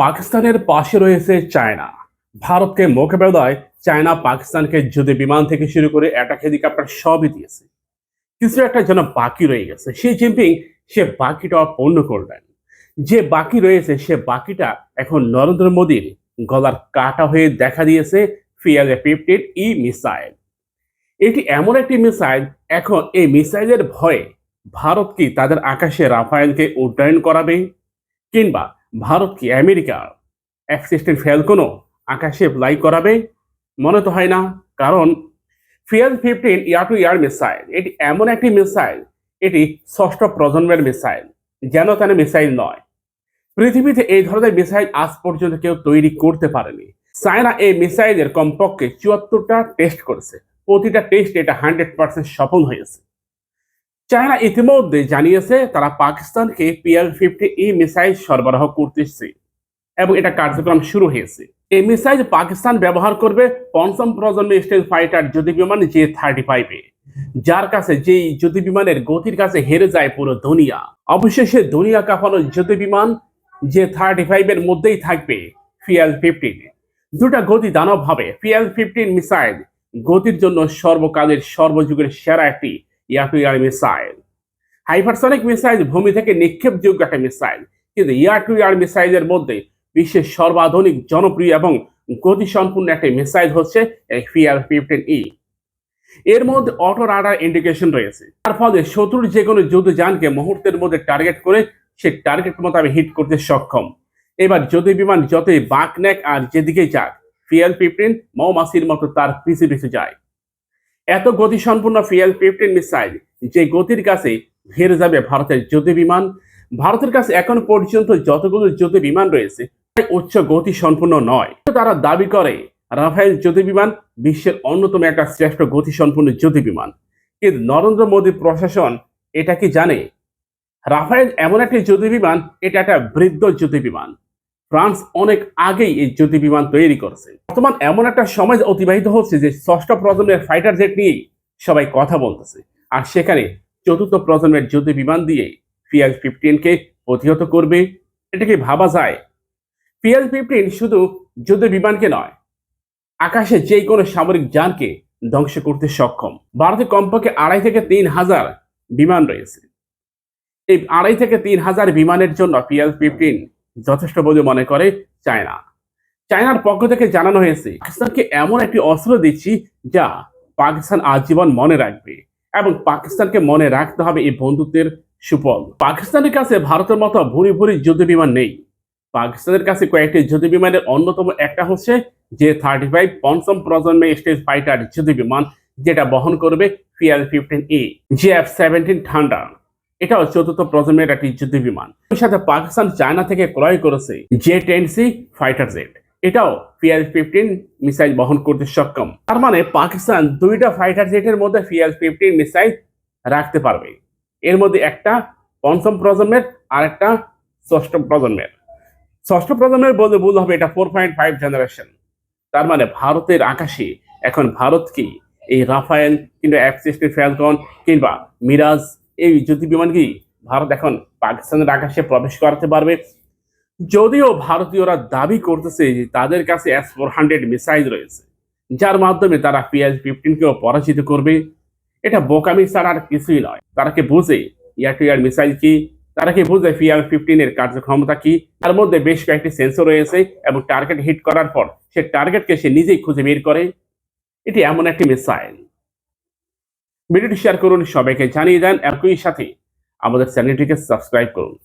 পাকিস্তানের পাশে রয়েছে চায়না। ভারতকে মোকাবেলায় চায়না পাকিস্তানকে যুদ্ধ বিমান থেকে শুরু করে অ্যাটাক হেলিকপ্টার সবই দিয়েছে। কিছু একটা যেন বাকি রয়ে গেছে। শি জিনপিং, সে বাকিটা পূর্ণ করলেন। যে বাকি রয়েছে, সে বাকিটা এখন নরেন্দ্র মোদীর গলার কাটা হয়ে দেখা দিয়েছে ফিয়ালে ফিফটিন ই মিসাইল। এটি এমন একটি মিসাইল, এখন এই মিসাইলের ভয়ে ভারত কি তাদের আকাশে রাফায়েলকে উড্ডয়ন করাবে? কিংবা ভারত কি আমেরিকার এফ সিক্সটিন ফেলকোনও আকাশে ফ্লাই করাবে? মনে তো হয় না, কারণ ফিয়াল fifteen air to air missile, এটি এমন একটি মিসাইল, এটি ষষ্ঠ প্রজন্মের মিসাইল, যেন তেন মিসাইল নয়। পৃথিবীতে এই ধরনের মিসাইল আজ পর্যন্ত কেউ তৈরি করতে পারেনি। চায়না এই মিসাইলের কমপক্ষে চুয়াত্তরটা টেস্ট করেছে। প্রতিটা টেস্ট এটা হান্ড্রেড পার্সেন্ট সফল হয়েছে। চায়না ইতিমধ্যে জানিয়েছে তারা পাকিস্তানকে পিএল ফিফটি ই মিসাইল সরবরাহ করতেছে এবং এটা কার্যক্রম শুরু হয়েছে। এই মিসাইল পাকিস্তান ব্যবহার করবে পঞ্চম প্রজন্মের স্টেজ ফাইটার যুদ্ধ বিমান জে থার্টি ফাইভে যার কাছে যেই যুদ্ধ বিমানের গতির কাছে হেরে যায় পুরো দুনিয়া। অবশেষে দুনিয়া কাঁপানো যুদ্ধ বিমান যে থার্টি ফাইভের মধ্যেই থাকবে ফিএল ফিফটিন দুটা গতি দানব হবে। ফিএল ফিফটিন মিসাইল গতির জন্য সর্বকালের সর্বযুগের সেরা একটি ইয়ার মিসাইল। হাইপারসনিক মিসাইল ভূমি থেকে নিক্ষেপযোগ্য একটা মিসাইল। কিন্তু ইয়ার টু ইয়ার মিসাইলের মধ্যে বিশ্বের সর্বাধুনিক, জনপ্রিয় এবং গতিসম্পূর্ণ একটা মিসাইল হচ্ছে ফিয়ার ফিফটিন ই। এর মধ্যে অটো রাডার ইন্ডিকেশন রয়েছে। তার ফলে শত্রুর যে কোনো যুদ্ধযানকে মুহূর্তের মধ্যে টার্গেট করে সে টার্গেট মোতাবেক হিট করতে সক্ষম। এবার যদি বিমান যতই বাঁক নেক আর যেদিকে যাক ফিয়াল ফিফটিন মৌমাছির মতো তার পিছু পিছু যায়। এত গতিসম্পন্ন ফিয়াল ফিফটিন মিসাইল যে গতির কাছে ঘেরে যাবে ভারতের যুদ্ধ বিমান। ভারতের কাছে এখন পর্যন্ত যতগুলো যুদ্ধ বিমান রয়েছে উচ্চ গতি সম্পন্ন নয় তারা দাবি করে, রাফায়েল যুদ্ধ বিমান বিশ্বের অন্যতম একটা শ্রেষ্ঠ গতি সম্পন্ন যুদ্ধ বিমান। কিন্তু নরেন্দ্র মোদী প্রশাসন এটা কি জানে? রাফায়েল এমন একটি যুদ্ধ বিমান, এটা একটা বৃদ্ধ যুদ্ধ বিমান। ফ্রান্স অনেক আগেই এই যুদ্ধ বিমান তৈরি করছে বর্তমান এমন একটা সময় অতিবাহিত হচ্ছে যে ষষ্ঠ প্রজন্মের ফাইটার জেট নিয়েই সবাই কথা বলতেছে আর সেখানে চতুর্থ প্রজন্মের যুদ্ধ বিমান দিয়ে পিএল ফিফটিনকে প্রতিহত করবে এটা কি ভাবা যায় পিএল ফিফটিন শুধু যুদ্ধ বিমানকে নয় আকাশে যে কোনো সামরিক যানকে ধ্বংস করতে সক্ষম ভারতে কমপক্ষে আড়াই থেকে তিন হাজার বিমান রয়েছে এই আড়াই থেকে তিন হাজার বিমানের জন্য পিএল ফিফটিন যথেষ্ট বলে মনে করে চায়না। চায়নার পক্ষ থেকে জানানো হয়েছে, পাকিস্তানকে এমন একটি অস্ত্র দিচ্ছি যা পাকিস্তান আজীবন মনে রাখবে এবং পাকিস্তানকে মনে রাখতে হবে এই বন্ধুত্বের সুফল। পাকিস্তানের কাছে ভারতের মতো ভুরি ভুরি যুদ্ধ বিমান নেই। পাকিস্তানের কাছে কয়েকটি যুদ্ধ বিমানের অন্যতম একটা হচ্ছে যে থার্টি ফাইভ পঞ্চম প্রজন্মে স্টেজ ফাইটার যুদ্ধ বিমান যেটা বহন করবে PL fifteen A G F seventeen ঠান্ডা। এটাও চতুর্থ প্রজন্মের একটি যুদ্ধ বিমান। সাথে পাকিস্তান, চায়না থেকে ক্রয় করেছে J ten C fighter jet এটাও পিএল ফিফটিন মিসাইল বহন করতে সক্ষম। তার মানে পাকিস্তান দুইটা ফাইটার জেটের মধ্যে পিএল ফিফটিন মিসাইল রাখতে পারবে। এর মধ্যে একটা পঞ্চম প্রজন্মের, আর একটা ষষ্ঠ প্রজন্মের। ষষ্ঠ প্রজন্মের বলতে ভুল হবে, এটা ফোর পয়েন্ট ফাইভ জেনারেশন তার মানে ভারতের আকাশে এখন ভারত কি? এই রাফায়েল কিংবা সিক্সটি ফ্যালকন কিংবা মিরাজ এই যুদ্ধ বিমান কি ভারত এখন পাকিস্তানের আকাশে প্রবেশ করাতে পারবে? যদিও ভারতীয়রা দাবি করতেছে যে তাদের কাছে এস ফোর হান্ড্রেড মিসাইল রয়েছে, যার মাধ্যমে তারা পিএস ফিফটিনকেও পরাজিত করবে। এটা বোকামি ছাড়া আর কিছুই নয়। তারা কি বুঝে ইয়ার টু ইয়ার মিসাইল কি? তারা কি বুঝে পিআর ফিফটিনের কার্যক্ষমতা কি? তার মধ্যে বেশ কয়েকটি সেন্সর রয়েছে এবং টার্গেট হিট করার পর সে টার্গেটকে সে নিজেই খুঁজে বের করে। এটি এমন একটি মিসাইল ভিডিওটি শেয়ার করুন সবাইকে জানিয়ে দেন। একই সাথে আমাদের চ্যানেলটিকে সাবস্ক্রাইব করুন।